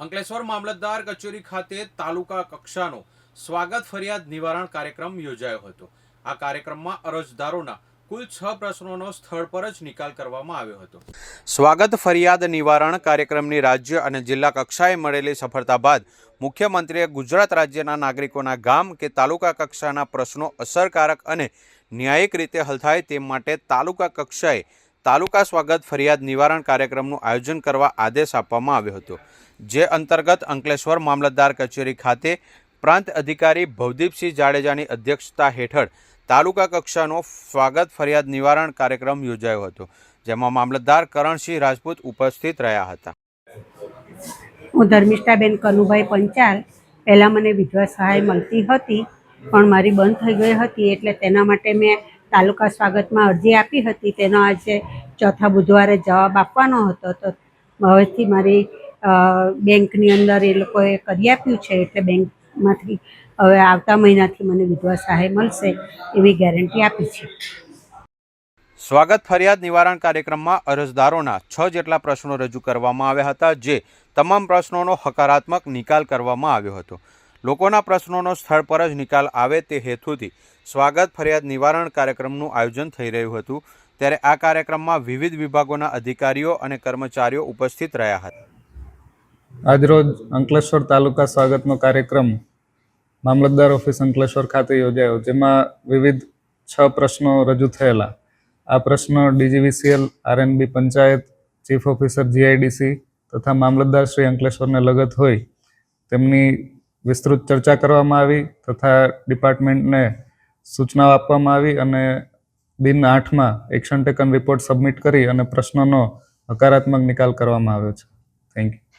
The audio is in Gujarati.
અંકલેશ્વર મામલતદાર કચેરી ખાતે તાલુકા કક્ષાનો સ્વાગત ફરિયાદ નિવારણ કાર્યક્રમ યોજાયો હતો. આ કાર્યક્રમમાં અરજદારોના કુલ છ પ્રશ્નોનો સ્થળ પર જ નિકાલ કરવામાં આવ્યો હતો. સ્વાગત ફરિયાદ નિવારણ કાર્યક્રમની રાજ્ય અને જિલ્લા કક્ષાએ મળેલી સફળતા બાદ મુખ્યમંત્રીએ ગુજરાત રાજ્યના નાગરિકોના ગામ કે તાલુકા કક્ષાના પ્રશ્નો અસરકારક અને ન્યાયિક રીતે હલ થાય તે માટે તાલુકા કક્ષાએ તાલુકા સ્વાગત ફરિયાદ નિવારણ કાર્યક્રમનું આયોજન કરવા આદેશ આપવામાં આવ્યો હતો, જે અંતર્ગત અંકલેશ્વર મામલતદાર કચેરી ખાતે પ્રાંત અધિકારી ભવદીપસિંહ જાડેજાની અધ્યક્ષતા હેઠળ તાલુકા કક્ષાનો સ્વાગત ફરિયાદ નિવારણ કાર્યક્રમ યોજાયો હતો, જેમાં મામલતદાર કરણસિંહ રાજપૂત ઉપસ્થિત રહ્યા હતા. હું ધર્મિષ્ઠાબેન કનુભાઈ પંચાલ. પહેલાં મને વિધવા સહાય મળતી હતી, પણ મારી બંધ થઈ ગઈ હતી એટલે તેના માટે મેં તાલુકા સ્વાગતમાં અરજી આપી હતી. તેનો આજે ચોથા બુધવારે જવાબ આપવાનો હતો. તો હવેથી મારી બેંકની અંદર એ લોકોએ કરી આપ્યું છે. એટલે બેંકમાંથી હવે આવતા મહિનાથી મને વિધવા સહાય મળશે એવી ગેરંટી આપી છે. સ્વાગત ફરિયાદ નિવારણ કાર્યક્રમમાં અરજદારોના છ જેટલા પ્રશ્નો રજૂ કરવામાં આવ્યા હતા, જે તમામ પ્રશ્નોનો હકારાત્મક નિકાલ કરવામાં આવ્યો હતો. લોકોના પ્રશ્નોનો સ્થળ પર જ નિકાલ આવે તે હેતુથી સ્વાગત ફરિયાદ નિવારણ કાર્યક્રમનું આયોજન થઈ રહ્યું હતું, ત્યારે આ કાર્યક્રમમાં વિવિધ વિભાગોના અધિકારીઓ અને કર્મચારીઓ ઉપસ્થિત રહ્યા હતા. આજરોજ અંકલેશ્વર તાલુકા સ્વાગતનો કાર્યક્રમ મામલતદાર ઓફિસ અંકલેશ્વર ખાતે યોજાયો, જેમાં વિવિધ છ પ્રશ્નો રજૂ થયેલા. આ પ્રશ્નો DGVCL, RNB panchayat, chief officer GIDC તથા મામલતદાર શ્રી અંકલેશ્વરને લગત હોય તેમની વિસ્તૃત ચર્ચા કરવામાં આવી તથા ડિપાર્ટમેન્ટને સૂચનાઓ આપવામાં આવી અને દિન આઠમાં એક્શન ટેકન રિપોર્ટ સબમિટ કરી અને પ્રશ્નોનો હકારાત્મક નિકાલ કરવામાં આવ્યો છે. Thank you